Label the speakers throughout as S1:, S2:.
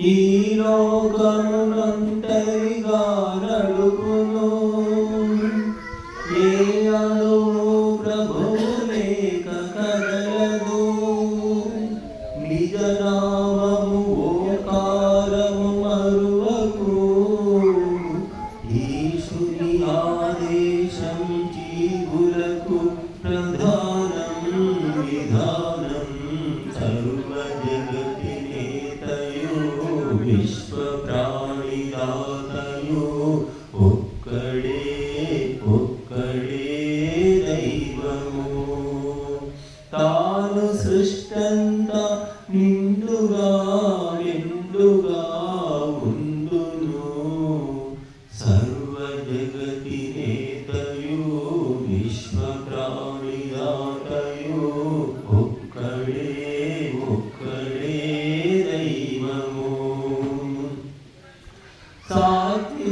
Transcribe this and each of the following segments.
S1: ఈ లోకమునంతరిగా నడుపును ఏ అణువు ప్రభువు లేక కదలదు. నిజనామము ఓకారము మరువకు. ఈశుని ఆదేశం జీవులకు ప్రధాన విశ్వ ఒక్కడే ఒక్కడే దైవము. తాను సృష్టంతా నిండుగా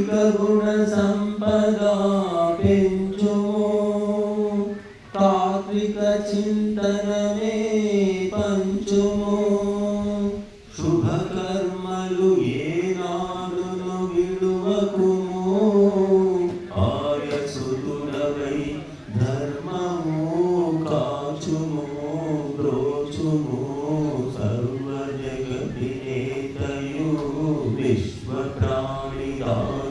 S1: సాత్విక గుణ సంపద పెంచుము. తాత్విక చింతనమే పంచుము శుభ కర్మలు ఏనాడును విడువకుము. ఆర్యసుతులవై ధర్మము కాచుము బ్రోచుము. సర్వ విశ్వ ప్రాణిదాతయు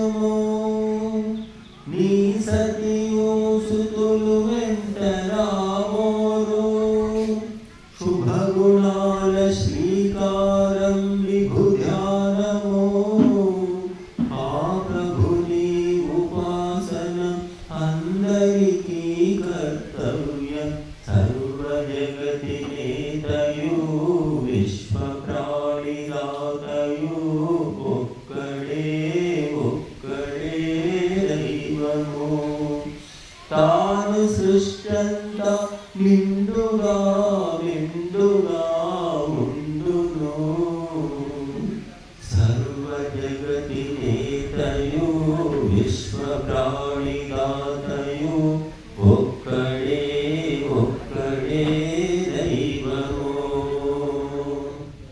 S1: స్మరించుము నీ సతియు సుతులు వెంట రామోరు శుభగుణాల శ్రీకారం విభు ధ్యానము ఆ ప్రభుని ఉపాసన అందరికీ కర్తవ్యం దైవము తాను సృష్టంత నిండుగా నిండుగా ఉండును. సర్వ జగతి నేతయు విశ్వ ప్రాణిదాతయు